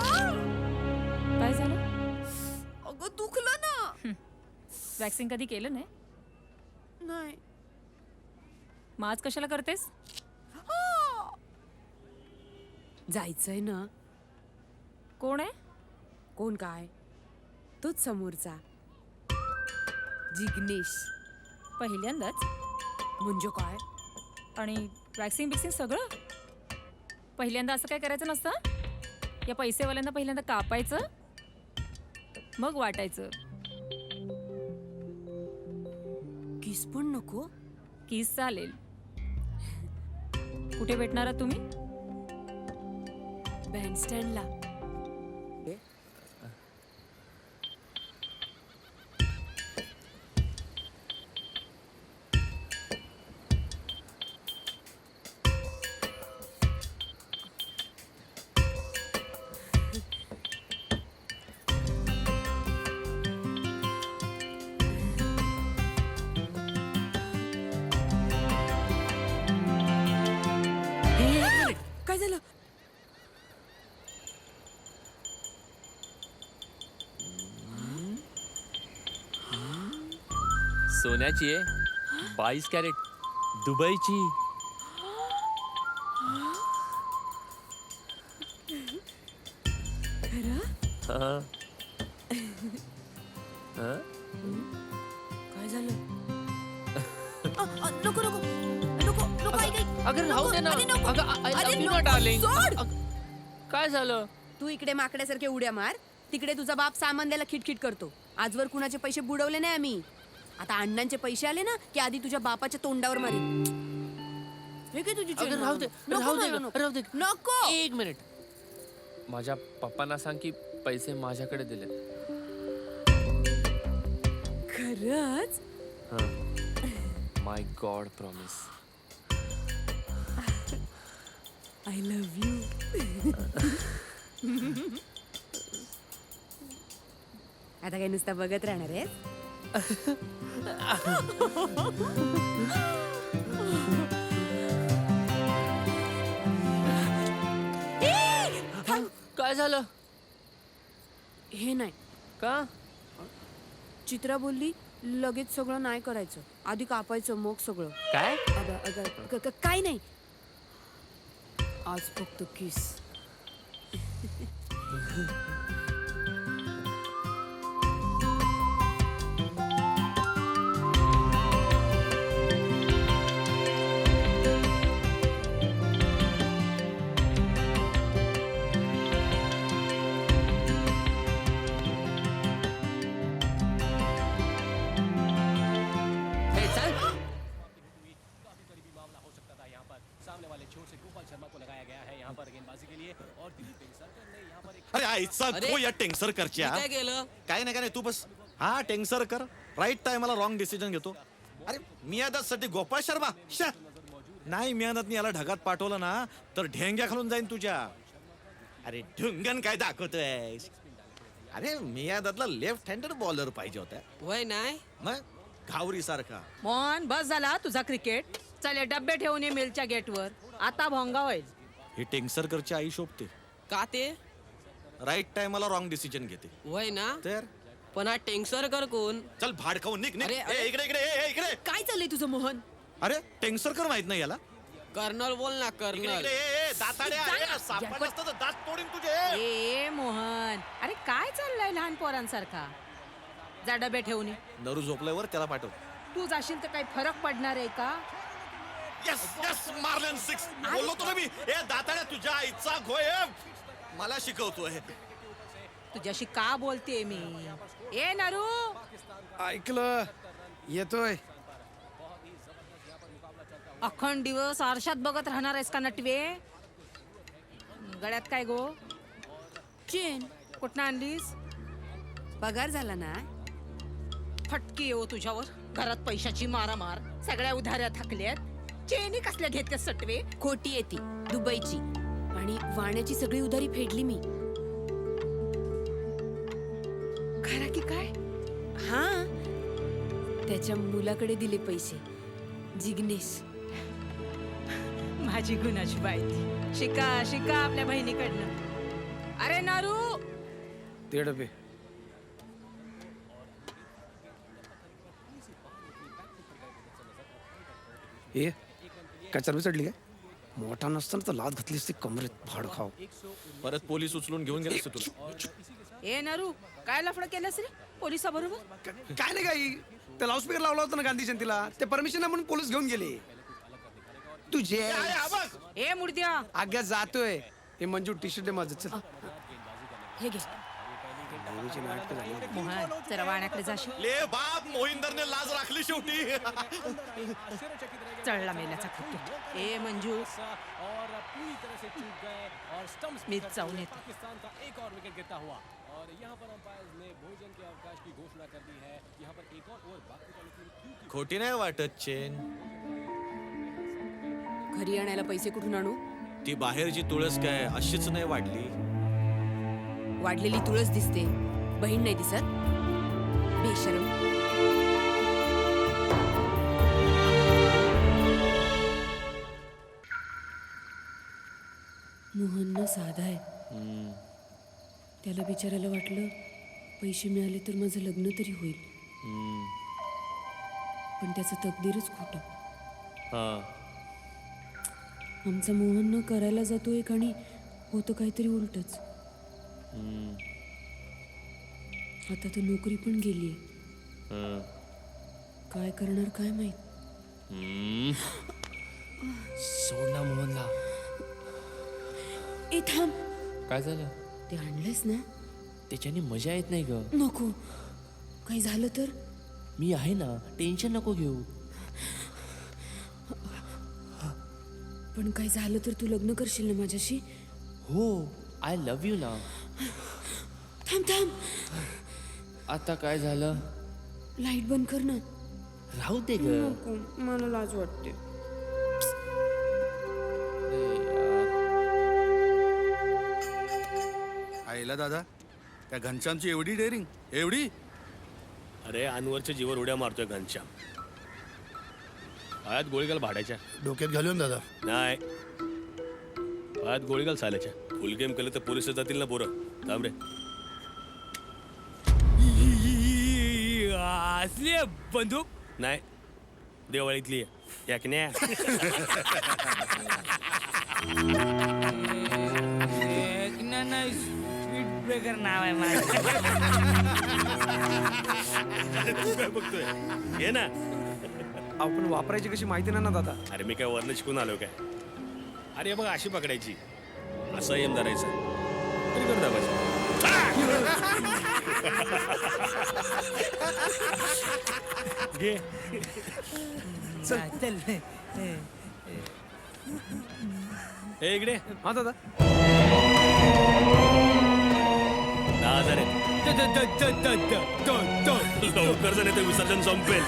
काय झालं? अगं दुखलं ना. वॅक्सिन कधी केलं नाही? नाही. मग आज कशाला करतेस? जायचंय ना. कोण आहे? कोण काय? तोच समोरचा. जिग्नेश. पहिल्यांदाच? म्हणजे काय? आणि वॅक्सिन बिक्सिन सगळं? पहिल्यांदा असं काय करायचं नसतं? या पैसेवाल्यांना पहिल्यांदा कापायचं मग वाटायचं. किस पण नको. किस चालेल. कुठे भेटणार आहात तुम्ही? बँडस्टँडला. काय झालं? सोन्याची आहे. बावीस कॅरेट. दुबईची? काय झालं? अगं राहू दे ना. अरे नको. अगं I अरे love you ना नको, डार्लिंग सोड. काय झालं? तू इकडे माकड्यासारखे उड्या मार. तिकडे तुझा बाप सामान द्यायला खिटखिट करतो. आजवर कुणाचे पैसे बुडवले नाही आम्ही. आता अण्णांचे पैसे आले ना की आधी तुझ्या बापाच्या तोंडावर मारी हे काय तुझी अगं चेन राहू दे नको राहू दे मला, गं, नको. राहू दे. नको. एक मिनिट. माझ्या पप्पांना सांग की पैसे माझ्याकडे दिले. खरंच? My god promise I love you आता काय नुसता बघत राहणार आहे काय झालं? हे नाही. का? चित्रा बोलली लगेच सगळं नाही करायचं. आधी कापायचं मग सगळं. काय? अगं अगं क- क- काय नाही. आज फक्त किस अरे आईचा अरे, गो या टेंगसर करच्या. मी काय केलं? काय नाही काय नाही तू बस. हा टेंगसर कर. राईट टाइमला रॉंग डिसिजन घेतो. अरे मियादत साठी गोपाळ शर्मा. शा. नाही मियादतनी याला ढगात पाठवलं ना तर ढेंग्या खालून जाईन तुझ्या. अरे ढुंगण काय दाखवतोय अरे मियादतला लेफ्ट हँडेड बॉलर पाहिजे होता वय नाही मग? घावरी सारखा. मोहन बस झाला तुझा क्रिकेट चल हे डब्बे ठेवून ये मिलच्या गेटवर आता भोंगा होईल. ही टेंगसरकरची आई शोभते. का ते? राईट टाइमला रॉंग डिसिजन घेते. वय ना? तर? पण हा टेंगसरकर कोण? चल भाड खाऊन निघ निघ. अरे, ए. इकडे इकडे ए, ए, इकडे. काय चाललंय तुझं मोहन? अरे टेंगसरकर माहीत नाही याला. कर्नल बोल ना इकडे कर्नल. इकडे ए, ए, दाताड्या ए, सापडलं असतं तर दात तोडीन तुझे. ए मोहन. अरे काय चाललंय लहान पोरांसारखा? जा डबे ठेवून ये. नरू झोपल्यावर त्याला पाठव. तू जाशील तर काही फरक पडणार आहे का? यस यस मारलन सिक्स बोललो तुला मी. ए दाताड्या तुझ्या आईचा घोय. मला शिकवतोय. तुझ्याशी का बोलते मी? ए नरू! ऐकलं. येतोय. अखंड दिवस आरशात बघत राहणार आहेस का नटवे? गळ्यात काय गो? चेन. कुठनं आणलीस? पगार झाला ना? फटकी येऊ तुझ्यावर. घरात पैशाची मारामार. सगळ्या उधाऱ्या थकल्यात. चेनी कसल्या घेतल्या सटवे? खोटी येते दुबईची. आणि वाण्याची सगळी उधारी फेडली मी. खरा की काय? हा. त्याच्या मुलाकडे दिले पैसे. जिग्नेश माझी गुणाची बायती शिका शिका आपल्या बहिणीकडनं. अरे नारू! ते डबे. ए काय चरबी चढली काय? मोठा नसताना तर लाद घातली असती कमरेत भाड खाव. परत पोलीस उचलून घेऊन गेले असते तुला. ए नारू काय लफडं केलंस रे? पोलिसा बरोबर काय नाही काही. ते लाऊडस्पीकर लावला होता ना गांधी जयंतीला. ते परमिशन म्हणून पोलीस घेऊन गेले. तुझे ए मुर्द्या. आग्या जातोय. हे मंजू टी शर्ट माझं चल. हे घे. देवीची नाटकं झाली. मोहन जरा वाण्याकडे जाशील ले बाप मोहिंदरने लाज राखली शेवटी. चढला मेल्याचा ए मंजू. मीच जाऊन येते. पाकिस्तान का एक और विकेट गिरता हुआ. और यहाँ पर अंपायर्स ने भोजन के अवकाश की घोषणा कर दी है. यहाँ पर एक और ओवर बाकी का लेकिन क्योंकि खोटी नाही वाटत चेन. घरी आणायला पैसे कुठून आणू? ती बाहेरची तुळस काय अशीच नाही वाढली वाढलेली तुळस दिसते. बहीण नाही दिसत. बेशरम. मोहन साधा आहे. त्याला बिचारायला वाटलं पैसे मिळाले तर माझं लग्न तरी होईल. पण त्याचं तकदीरच खोटं. हा. आमचा मोहन न करायला जातो एक आणि होतं काहीतरी उलटच. आता तर नोकरी पण गेलीये. काय करणार काय माहीत? सोड ना मोहनला. ए थांब. काय झालं? ते आणलंस ना? त्याच्याने मजा येत नाही ग. नको. काही झालं तर? मी आहे ना टेन्शन नको घेऊ. पण काही झालं तर तू लग्न करशील ना माझ्याशी? हो आय लव्ह यू ना. थांब थांब. आता काय झालं? लाइट बंद कर ना. राहू दे ग. नको मला लाज वाटते. आईला दादा त्या घनश्यामची एवढी डेअरिंग एवढी? अरे अनवरच्या जीवर उड्या मारतोय घनश्याम. पायात गोळी घाल भाड्याच्या. डोक्यात घालून दादा. नाही. पायात गोळी घाल साल्याच्या. फुल गेम केलं तर पोलीस जातील ना पोरं. थांब रे. असली बंदूक? नाही. देवळीतली आहे. याकन्या स्पीड ब्रेकर नाव आहे माझं. काय बघतोय. ये ना. आपण वापरायची कशी माहिती नाही ना दादा. अरे मी काय वर्ण शिकून आलो काय? अरे बघ अशी पकडायची. असं एम धरायचं. ट्रिगर दाबायचं घे. ए इकडे. हा दादा. दहा हजार आहेत लवकर जर नाही तर विसर्जन संपेल.